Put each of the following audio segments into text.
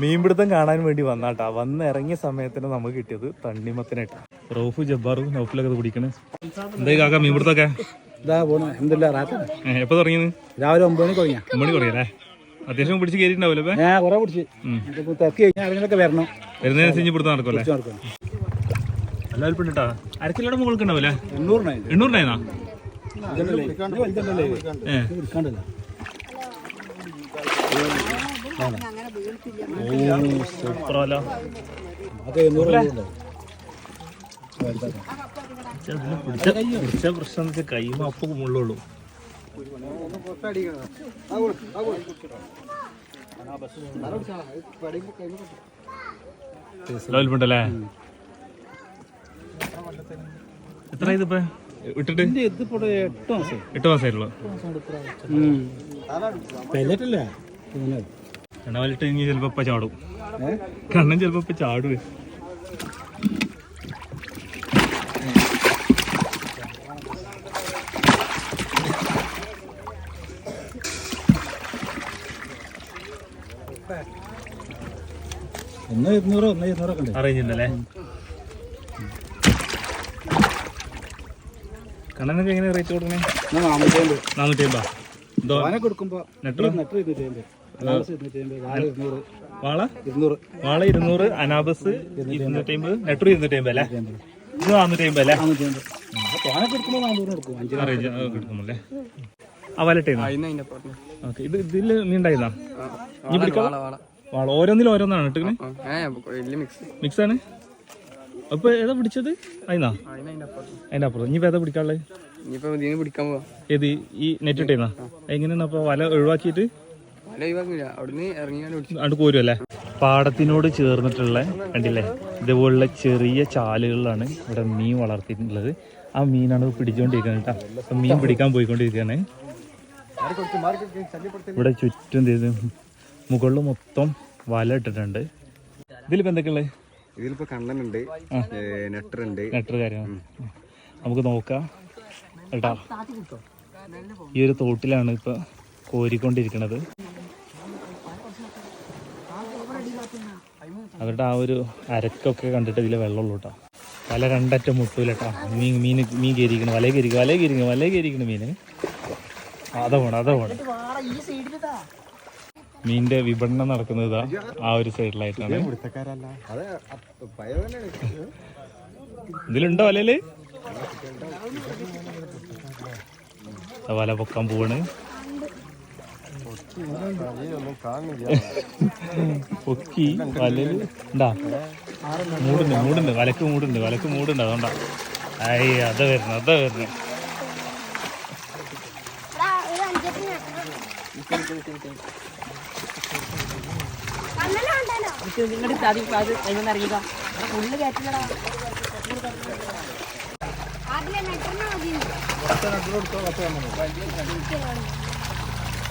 മീൻപിടുത്തം കാണാൻ വേണ്ടി വന്നാട്ടാ. വന്ന് ഇറങ്ങിയ സമയത്തിന് നമുക്ക് കിട്ടിയത് തണ്ണിമത്തനായിട്ടാ. റോഫ് ജബ്ബാറും നൗഫിലൊക്കെ കുടിക്കണേ എന്തേ എന്തായി കാക്ക മീൻപിടുത്തൊക്കെ? ഇതാ പോണു. എന്തില്ല റാത്ത? ഏ, എപ്പോ തുടങ്ങിയത്? രാവിലെ ഒമ്പത് മണി തുടങ്ങിയ. മണി തുടങ്ങിയല്ലേ? അത്യാവശ്യം പിടിച്ച് കയറിയിട്ടുണ്ടാവില്ലേ ഞാൻ കുറെ പിടിച്ച്. ഉം. ഇതിപ്പോ തിരക്ക് കഴിഞ്ഞാൽ ആരെങ്കിലൊക്കെ വരണം. വരുന്നതിനനുസരിച്ച് പിടുത്തം നടക്കുമല്ലേ? പിടിച്ച് നടക്കണം. എല്ലാവരും പെണ്ണിട്ടാ അരക്കിലോടെ മുകൾക്ക് ഉണ്ടാവില്ലേ എണ്ണൂറിനായി എണ്ണൂറിനായിരുന്നാ? ഏ. എടുക്കാണ്ടല്ല ഓ സൂപ്പറല്ല? പിടിച്ച പ്രശ്നം കൈമ അപ്പം മുള്ളുള്ളൂ. എത്ര ഇതിപ്പോ? ഇട്ടിട്ട്? എട്ട് മാസം. എട്ട് മാസമായിട്ടുള്ളൂ. പെല്ലറ്റല്ലേ എണ്ണവലിട്ട് ഇനി ചിലപ്പോ ഇപ്പൊ ചാടും. കണ്ണൻ ചിലപ്പോ ഇപ്പൊ ചാടുവേ. ഒന്ന് ഇരുന്നൂറ് ഒന്ന് ഇരുന്നൂറൊക്കെ ഉണ്ട്. അറേഞ്ച് കണ്ണനൊക്കെ എങ്ങനെ റേറ്റ് കൊടുക്കണേ? നാനൂറ്റി അമ്പത് നാനൂറ്റി അമ്പത് കൊടുക്കുമ്പോ നെറ്റ് നെറ്റ് ഇരുന്നൂറ്റി അമ്പത് വാള? ഇരുന്നൂറ് വാള ഇരുന്നൂറ് അനാബസ് ഇരുന്നൂറ്റി അമ്പത് നെട്ടൂർ ഇരുന്നൂറ്റി അമ്പത് അല്ലേ? ഇത് നാനൂറ്റി അമ്പത് അല്ലേ ആ വലട്ടേന്നാ ഓക്കെ ഇത് ഇതിൽ നീ ഉണ്ടായിരുന്നാ നീ പിടിക്കാം വാള ഓരോന്നിലും ഓരോന്നാണ് ഇട്ടിങ്ങനെ മിക്സ് ആണ് അപ്പൊ ഏതാ പിടിച്ചത്? അതിനാ അതിന്റെ അപ്പുറം. ഇനി ഏതാ പിടിക്കാനുള്ളത്? ഏത് ഈ നെറ്റ് ഇട്ടേന്നാ? എങ്ങനെയാണ് അപ്പൊ വല ഒഴിവാക്കിയിട്ട് അങ്ങോട്ട് പോരുമല്ലേ പാടത്തിനോട് ചേർന്നിട്ടുള്ള കണ്ടില്ലേ? ഇതുപോലുള്ള ചെറിയ ചാലുകളിലാണ് ഇവിടെ മീൻ വളർത്തിയിട്ടുള്ളത്. ആ മീനാണ് പിടിച്ചുകൊണ്ടിരിക്കുന്നത് കേട്ടോ. അപ്പൊ മീൻ പിടിക്കാൻ പോയിക്കൊണ്ടിരിക്കുകയാണ് ഇവിടെ ചുറ്റും ചെയ്ത്? മുകളിൽ മൊത്തം വല ഇട്ടിട്ടുണ്ട്. ഇതിലിപ്പോ എന്തൊക്കെയുള്ളത്? ഇതിലിപ്പോ കണ്ണനുണ്ട് നെട്ടറുണ്ട്. നെട്ടർ കാര്യം നമുക്ക് നോക്കാം. കേട്ടോ ഈ ഒരു തോട്ടിലാണ് ഇപ്പൊ കോരിക്കൊണ്ടിരിക്കുന്നത് അവരുടെ ആ ഒരു അരക്കൊക്കെ കണ്ടിട്ട് ഇതിലെ വെള്ളമുള്ളൂ കേട്ടോ വല രണ്ടറ്റം മുട്ടൂലട്ടാ. മീൻ മീൻ മീൻ കയറിയിരിക്കണം വല കയറി വല കയറിയിരിക്കണം വല കയറിക്കണം മീന്. അതാ പോണം അതാ പോണം. മീനിന്റെ വിപണനം നടക്കുന്നത് ഇതാ ആ ഒരു സൈഡിലായിട്ടാണ്. ഇതിലുണ്ടോ വലയിൽ? വല പൊക്കാൻ പോവാണ്. പൊക്കി വലയിൽ ഉണ്ടാ മൂടുണ്ട് മൂടുണ്ട്. വലക്ക് മൂടുണ്ട് വലക്ക് മൂടുണ്ട്. അതുകൊണ്ടാ. ഐ അതാ വരുന്നു അതാ വരുന്നു. നിങ്ങളുടെ അത് അത് അതിൽ ഇറങ്ങിക്കോ ഇങ്ങോട്ട്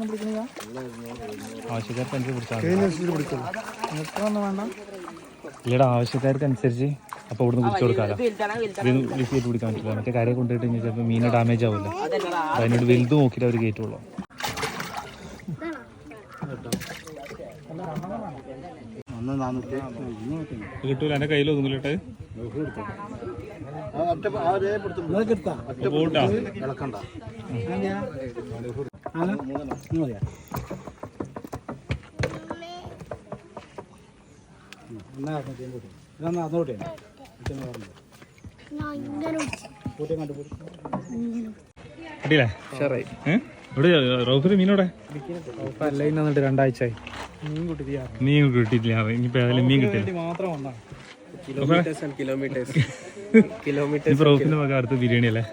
കൊണ്ടുപോയിക്കൊണ്ടിരിക്കുന്നത് ആവശ്യക്കാർക്ക് അനുസരിച്ച് പിടിച്ചാൽ ഇല്ലടാ ആവശ്യക്കാർക്ക് അനുസരിച്ച് അപ്പൊ ഇവിടുന്ന് കുടിച്ചു കൊടുക്കാലോ. ഇത് ലിഫ്റ്റ് പിടിക്കാൻ പറ്റില്ല. മറ്റേ കരയെ കൊണ്ടുപോയിട്ട് കഴിഞ്ഞാൽ ചിലപ്പോൾ മീന് ഡാമേജ് ആവില്ല. അപ്പൊ അതിനോട് വലുത് നോക്കിയിട്ട് അവർ കയറ്റുള്ളൂ. കിട്ടൂല എന്റെ കയ്യിൽ ഒതുങ്ങില്ലിട്ട് കണ്ടു കൂട്ടി കിട്ടിയില്ലേ മീൻ കിട്ടിയില്ല ഇനിയിപ്പോ മീൻ കിട്ടില്ല കിലോമീറ്റേഴ്സ് കിലോമീറ്റേഴ്സ്. കിലോമീറ്റർ ബിരിയാണി അല്ലേ?